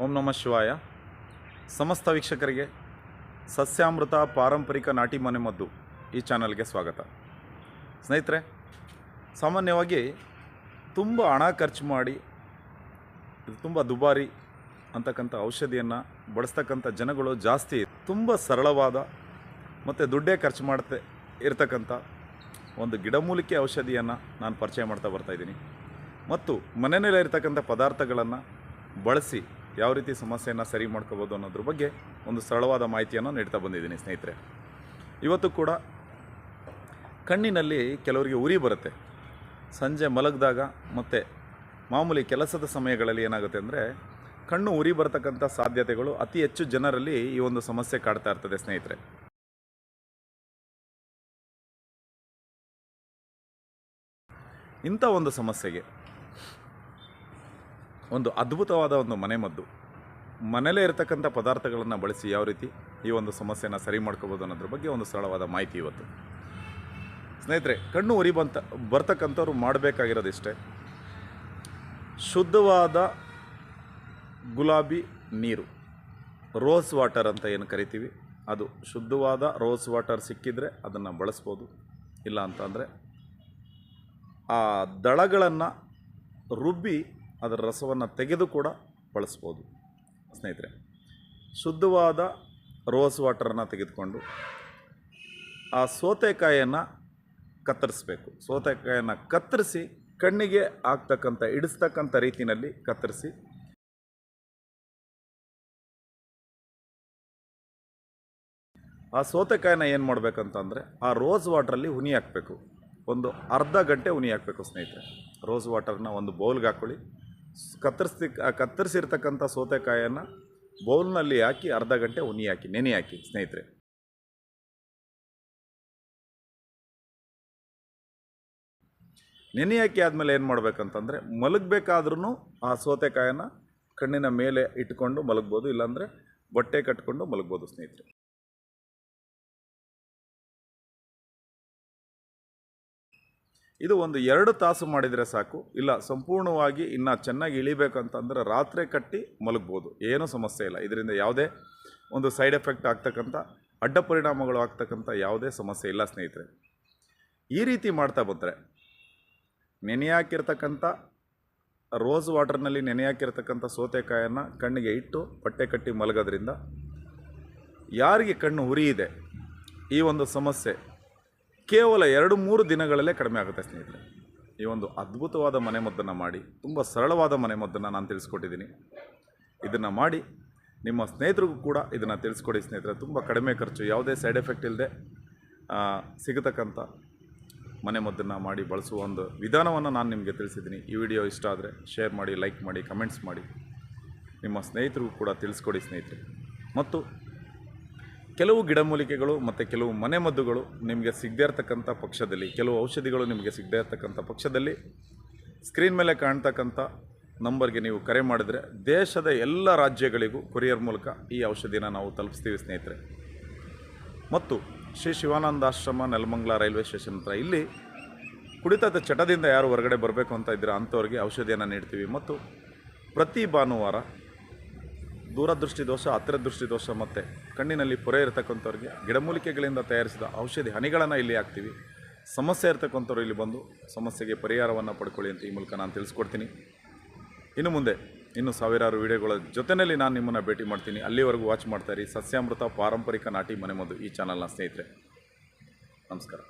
ಓಂ ನಮಃ ಶಿವಾಯ. ಸಮಸ್ತ ವೀಕ್ಷಕರಿಗೆ ಸಸ್ಯಾಮೃತ ಪಾರಂಪರಿಕ ನಾಟಿ ಮನೆ ಮದ್ದು ಈ ಚಾನಲ್ಗೆ ಸ್ವಾಗತ. ಸ್ನೇಹಿತರೆ, ಸಾಮಾನ್ಯವಾಗಿ ತುಂಬ ಹಣ ಖರ್ಚು ಮಾಡಿ ಇದು ತುಂಬ ದುಬಾರಿ ಅಂತಕ್ಕಂಥ ಔಷಧಿಯನ್ನು ಬಳಸ್ತಕ್ಕಂಥ ಜನಗಳು ಜಾಸ್ತಿ ತುಂಬ ಸರಳವಾದ ಮತ್ತು ದುಡ್ಡೇ ಖರ್ಚು ಮಾಡ್ತೆ ಇರತಕ್ಕಂಥ ಒಂದು ಗಿಡಮೂಲಿಕೆ ಔಷಧಿಯನ್ನು ನಾನು ಪರಿಚಯ ಮಾಡ್ತಾ ಬರ್ತಾಯಿದ್ದೀನಿ ಮತ್ತು ಮನೆಯಲ್ಲೇ ಇರತಕ್ಕಂಥ ಪದಾರ್ಥಗಳನ್ನು ಬಳಸಿ ಯಾವ ರೀತಿ ಸಮಸ್ಯೆಯನ್ನು ಸರಿ ಮಾಡ್ಕೋಬೋದು ಅನ್ನೋದ್ರ ಬಗ್ಗೆ ಒಂದು ಸರಳವಾದ ಮಾಹಿತಿಯನ್ನು ನೀಡ್ತಾ ಬಂದಿದ್ದೀನಿ ಸ್ನೇಹಿತರೆ. ಇವತ್ತು ಕೂಡ ಕಣ್ಣಿನಲ್ಲಿ ಕೆಲವರಿಗೆ ಉರಿ ಬರುತ್ತೆ. ಸಂಜೆ ಮಲಗಿದಾಗ ಮತ್ತು ಮಾಮೂಲಿ ಕೆಲಸದ ಸಮಯಗಳಲ್ಲಿ ಏನಾಗುತ್ತೆ ಅಂದರೆ ಕಣ್ಣು ಉರಿ ಬರತಕ್ಕಂಥ ಸಾಧ್ಯತೆಗಳು ಅತಿ ಹೆಚ್ಚು ಜನರಲ್ಲಿ ಈ ಒಂದು ಸಮಸ್ಯೆ ಕಾಡ್ತಾ ಇರ್ತದೆ ಸ್ನೇಹಿತರೆ. ಇಂಥ ಒಂದು ಸಮಸ್ಯೆಗೆ ಒಂದು ಅದ್ಭುತವಾದ ಒಂದು ಮನೆಮದ್ದು. ಮನೇಲೇ ಇರತಕ್ಕಂಥ ಪದಾರ್ಥಗಳನ್ನು ಬಳಸಿ ಯಾವ ರೀತಿ ಈ ಒಂದು ಸಮಸ್ಯೆನ ಸರಿ ಮಾಡ್ಕೋಬೋದು ಅನ್ನೋದ್ರ ಬಗ್ಗೆ ಒಂದು ಸರಳವಾದ ಮಾಹಿತಿ ಇವತ್ತು. ಸ್ನೇಹಿತರೆ, ಕಣ್ಣು ಉರಿ ಬಂತ ಬರ್ತಕ್ಕಂಥವ್ರು ಮಾಡಬೇಕಾಗಿರೋದಿಷ್ಟೇ. ಶುದ್ಧವಾದ ಗುಲಾಬಿ ನೀರು, ರೋಸ್ ವಾಟರ್ ಅಂತ ಏನು ಕರಿತೀವಿ, ಅದು ಶುದ್ಧವಾದ ರೋಸ್ ವಾಟರ್ ಸಿಕ್ಕಿದರೆ ಅದನ್ನು ಬಳಸ್ಬೋದು. ಇಲ್ಲ ಅಂತಂದರೆ ಆ ದಳಗಳನ್ನು ರುಬ್ಬಿ ಅದರ ರಸವನ್ನು ತೆಗೆದು ಕೂಡ ಬಳಸ್ಬೋದು. ಸ್ನೇಹಿತರೆ, ಶುದ್ಧವಾದ ರೋಸ್ ವಾಟರನ್ನು ತೆಗೆದುಕೊಂಡು ಆ ಸೋತೆಕಾಯಿಯನ್ನು ಕತ್ತರಿಸ್ಬೇಕು. ಸೋತೆಕಾಯಿಯನ್ನು ಕತ್ತರಿಸಿ ಕಣ್ಣಿಗೆ ಆಗ್ತಕ್ಕಂಥ ಇಡಿಸ್ತಕ್ಕಂಥ ರೀತಿಯಲ್ಲಿ ಕತ್ತರಿಸಿ ಆ ಸೋತೆಕಾಯಿನ ಏನು ಮಾಡಬೇಕಂತಂದರೆ ಆ ರೋಸ್ ವಾಟ್ರಲ್ಲಿ ಹುನಿ ಹಾಕಬೇಕು. ಒಂದು ಅರ್ಧ ಗಂಟೆ ಹುನಿ ಹಾಕಬೇಕು ಸ್ನೇಹಿತರೆ. ರೋಸ್ ವಾಟರ್ನ ಒಂದು ಬೌಲ್ಗೆ ಹಾಕ್ಕೊಳ್ಳಿ ಸ್- ಕತ್ತರಿಸಿ ಕತ್ತರಿಸಿರ್ತಕ್ಕಂಥ ಸೌತೆಕಾಯನ್ನು ಬೌಲ್ನಲ್ಲಿ ಹಾಕಿ ಅರ್ಧ ಗಂಟೆ ಉನಿ ಹಾಕಿ, ನೆನೆ ಹಾಕಿ ಸ್ನೇಹಿತರೆ. ನೆನೆ ಹಾಕಿ ಆದಮೇಲೆ ಏನು ಮಾಡಬೇಕಂತಂದರೆ ಮಲಗಬೇಕಾದ್ರೂ ಆ ಸೌತೆಕಾಯನ್ನು ಕಣ್ಣಿನ ಮೇಲೆ ಇಟ್ಕೊಂಡು ಮಲಗ್ಬೋದು, ಇಲ್ಲಾಂದರೆ ಬಟ್ಟೆ ಕಟ್ಕೊಂಡು ಮಲಗ್ಬೋದು ಸ್ನೇಹಿತರೆ. ಇದು ಒಂದು ಎರಡು ತಾಸು ಮಾಡಿದರೆ ಸಾಕು. ಇಲ್ಲ, ಸಂಪೂರ್ಣವಾಗಿ ಇನ್ನು ಚೆನ್ನಾಗಿ ಇಳಿಬೇಕಂತಂದ್ರೆ ರಾತ್ರಿ ಕಟ್ಟಿ ಮಲಗ್ಬೋದು. ಏನೂ ಸಮಸ್ಯೆ ಇಲ್ಲ. ಇದರಿಂದ ಯಾವುದೇ ಒಂದು ಸೈಡ್ ಎಫೆಕ್ಟ್ ಆಗ್ತಕ್ಕಂಥ, ಅಡ್ಡ ಪರಿಣಾಮಗಳು ಆಗ್ತಕ್ಕಂಥ ಯಾವುದೇ ಸಮಸ್ಯೆ ಇಲ್ಲ ಸ್ನೇಹಿತರೆ. ಈ ರೀತಿ ಮಾಡ್ತಾ ಬಂದರೆ, ನೆನೆ ಹಾಕಿರ್ತಕ್ಕಂಥ, ರೋಸ್ ವಾಟರ್ನಲ್ಲಿ ನೆನೆ ಹಾಕಿರ್ತಕ್ಕಂಥ ಸೌತೆಕಾಯನ್ನು ಕಣ್ಣಿಗೆ ಇಟ್ಟು ಬಟ್ಟೆ ಕಟ್ಟಿ ಮಲಗೋದ್ರಿಂದ ಯಾರಿಗೆ ಕಣ್ಣು ಉರಿ ಇದೆ ಈ ಒಂದು ಸಮಸ್ಯೆ ಕೇವಲ ಎರಡು ಮೂರು ದಿನಗಳಲ್ಲೇ ಕಡಿಮೆ ಆಗುತ್ತೆ ಸ್ನೇಹಿತರೆ. ಈ ಒಂದು ಅದ್ಭುತವಾದ ಮನೆಮದ್ದನ್ನು ಮಾಡಿ, ತುಂಬ ಸರಳವಾದ ಮನೆಮದ್ದನ್ನು ನಾನು ತಿಳಿಸ್ಕೊಟ್ಟಿದ್ದೀನಿ. ಇದನ್ನು ಮಾಡಿ, ನಿಮ್ಮ ಸ್ನೇಹಿತರಿಗೂ ಕೂಡ ಇದನ್ನು ತಿಳಿಸ್ಕೊಡಿ ಸ್ನೇಹಿತರೆ. ತುಂಬ ಕಡಿಮೆ ಖರ್ಚು, ಯಾವುದೇ ಸೈಡ್ ಎಫೆಕ್ಟ್ ಇಲ್ಲದೆ ಸಿಗತಕ್ಕಂಥ ಮನೆಮದ್ದನ್ನು ಮಾಡಿ ಬಳಸುವ ಒಂದು ವಿಧಾನವನ್ನು ನಾನು ನಿಮಗೆ ತಿಳಿಸಿದ್ದೀನಿ. ಈ ವಿಡಿಯೋ ಇಷ್ಟ ಆದರೆ ಶೇರ್ ಮಾಡಿ, ಲೈಕ್ ಮಾಡಿ, ಕಮೆಂಟ್ಸ್ ಮಾಡಿ. ನಿಮ್ಮ ಸ್ನೇಹಿತರಿಗೂ ಕೂಡ ತಿಳಿಸ್ಕೊಡಿ ಸ್ನೇಹಿತರೆ. ಮತ್ತು ಕೆಲವು ಗಿಡಮೂಲಿಕೆಗಳು ಮತ್ತು ಕೆಲವು ಮನೆಮದ್ದುಗಳು ನಿಮಗೆ ಸಿಗದೇ ಇರತಕ್ಕಂಥ ಪಕ್ಷದಲ್ಲಿ, ಕೆಲವು ಔಷಧಿಗಳು ನಿಮಗೆ ಸಿಗದೇ ಇರತಕ್ಕಂಥ ಪಕ್ಷದಲ್ಲಿ ಸ್ಕ್ರೀನ್ ಮೇಲೆ ಕಾಣ್ತಕ್ಕಂಥ ನಂಬರ್ಗೆ ನೀವು ಕರೆ ಮಾಡಿದರೆ ದೇಶದ ಎಲ್ಲ ರಾಜ್ಯಗಳಿಗೂ ಕೊರಿಯರ್ ಮೂಲಕ ಈ ಔಷಧಿನ ನಾವು ತಲುಪಿಸ್ತೀವಿ ಸ್ನೇಹಿತರೆ. ಮತ್ತು ಶ್ರೀ ಶಿವಾನಂದ ಆಶ್ರಮ, ನೆಲಮಂಗಲ ರೈಲ್ವೆ ಸ್ಟೇಷನ್ ಹತ್ರ ಇಲ್ಲಿ ಕುಡಿತದ ಚಟದಿಂದ ಯಾರು ಹೊರಗಡೆ ಬರಬೇಕು ಅಂತ ಇದ್ದೀರಾ ಅಂಥವ್ರಿಗೆ ಔಷಧಿಯನ್ನು ನೀಡ್ತೀವಿ. ಮತ್ತು ಪ್ರತಿ ಭಾನುವಾರ ದೂರದೃಷ್ಟಿ ದೋಷ ಹತ್ತಿರ ದೃಷ್ಟಿ ದೋಷ ಮತ್ತು ಕಣ್ಣಿನಲ್ಲಿ ಪೊರೆ ಇರತಕ್ಕಂಥವ್ರಿಗೆ ಗಿಡಮೂಲಿಕೆಗಳಿಂದ ತಯಾರಿಸಿದ ಔಷಧಿ ಹನಿಗಳನ್ನು ಇಲ್ಲಿ ಹಾಕ್ತೀವಿ. ಸಮಸ್ಯೆ ಇರತಕ್ಕಂಥವ್ರು ಇಲ್ಲಿ ಬಂದು ಸಮಸ್ಯೆಗೆ ಪರಿಹಾರವನ್ನು ಪಡ್ಕೊಳ್ಳಿ ಅಂತ ಈ ಮೂಲಕ ನಾನು ತಿಳಿಸ್ಕೊಡ್ತೀನಿ. ಇನ್ನು ಮುಂದೆ, ಇನ್ನು ಸಾವಿರಾರು ವಿಡಿಯೋಗಳ ಜೊತೆಯಲ್ಲಿ ನಾನು ನಿಮ್ಮನ್ನು ಭೇಟಿ ಮಾಡ್ತೀನಿ. ಅಲ್ಲಿವರೆಗೂ ವಾಚ್ ಮಾಡ್ತಾಯಿರಿ ಸಸ್ಯಾಮೃತ ಪಾರಂಪರಿಕ ನಾಟಿ ಮನೆಮದ್ದು ಈ ಚಾನಲ್ನ ಸ್ನೇಹಿತರೆ. ನಮಸ್ಕಾರ.